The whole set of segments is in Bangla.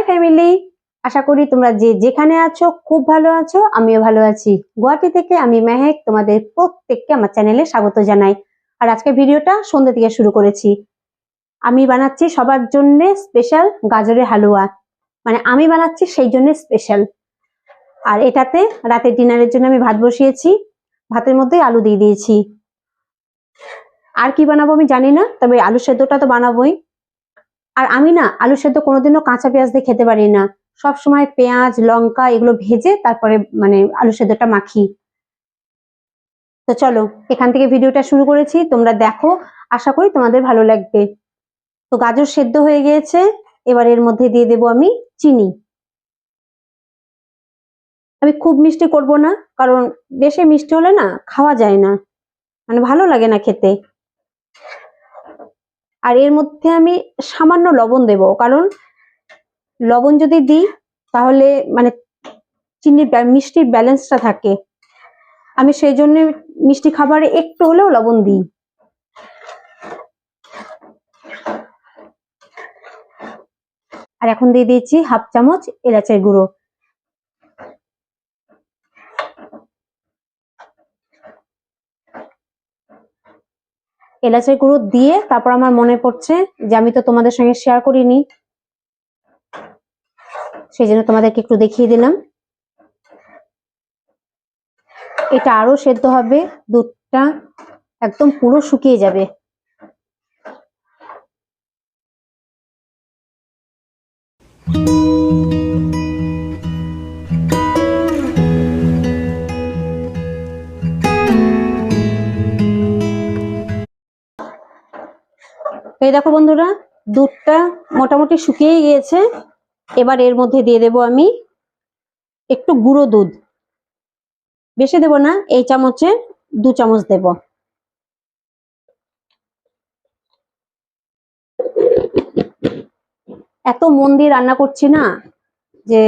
High family. আশা করি তোমরা যে যেখানে আছো, খুব ভালো আছো, আমিও ভালো আছি। গুয়াহাটি থেকে আমি মেহেক, তোমাদের প্রত্যেককে আমার চ্যানেলে স্বাগত জানাই। আর আজকের ভিডিওটা সন্ধ্যে থেকে শুরু করেছি। আমি বানাচ্ছি সবার জন্য স্পেশাল গাজরের হালুয়া। মানে আমি বানাচ্ছি সেই জন্য স্পেশাল আর এটাতে রাতের ডিনারের জন্য আমি ভাত বসিয়েছি। ভাতের মধ্যে আলু দিয়ে দিয়েছি। আর কি বানাবো আমি জানি না, তবে আলু সেদ্ধটা তো বানাবোই। আর আমি না আলু সেদ্ধ কোনোদিনও কাঁচা পেঁয়াজ দিয়ে খেতে পারি না। সব সময় পেঁয়াজ, লঙ্কা এগুলো ভেজে তারপরে মানে আলু সেদ্ধটা মাখি। তো চলো, এখান থেকে ভিডিওটা শুরু করেছি, তোমরা দেখো, আশা করি তোমাদের ভালো লাগবে। তো গাজর সেদ্ধ হয়ে গিয়েছে, এবার এর মধ্যে দিয়ে দেবো আমি চিনি। আমি খুব মিষ্টি করব না, কারণ বেশি মিষ্টি হলে না খাওয়া যায় না। মানে ভালো লাগে না খেতে। আর এর মধ্যে আমি সামান্য লবণ দেব। কারণ লবণ যদি দিই, তাহলে মানে চিনির মিষ্টির ব্যালেন্সটা থাকে। আমি সেই জন্য মিষ্টি খাবারে একটু হলেও লবণ দিই। আর এখন দিয়ে দিয়েছি হাফ চামচ এলাচের গুঁড়ো। এলাচের গুঁড়ো দিয়ে তারপর আমার মনে পড়ছে যে আমি তো তোমাদের সঙ্গে শেয়ার করিনি। সেই জন্য তোমাদেরকে একটু দেখিয়ে দিলাম। এটা আরও সেদ্ধ হবে, দুধটা একদম পুরো শুকিয়ে যাবে। এই দেখো বন্ধুরা, দুধটা মোটামুটি শুকিয়ে গিয়েছে। এবার এর মধ্যে দিয়ে দেব আমি একটু গুঁড়ো দুধ। বেশি দেব না, এই চামচে দু চামচ দেব। এত মন দিয়ে রান্না করছি না যে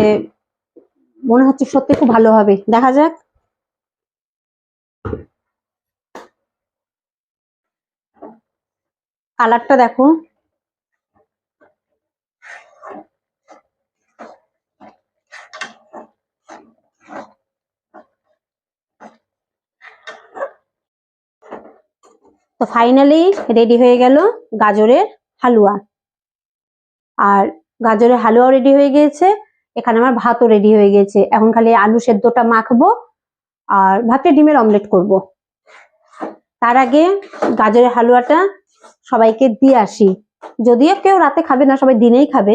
মনে হচ্ছে সত্যি খুব ভালো হবে। দেখা যাক। কালারটা দেখো। তো ফাইনালি রেডি হয়ে গেল গাজরের হালুয়া। আর গাজরের হালুয়াও রেডি হয়ে গিয়েছে, এখানে আমার ভাতও রেডি হয়ে গেছে এখন খালি আলু সেদ্ধটা মাখবো আর ভাতে ডিমের অমলেট করব। তার আগে গাজরের হালুয়াটা সবাইকে দিয়ে আসি। যদিও কেউ রাতে খাবে না সবাই দিনেই খাবে।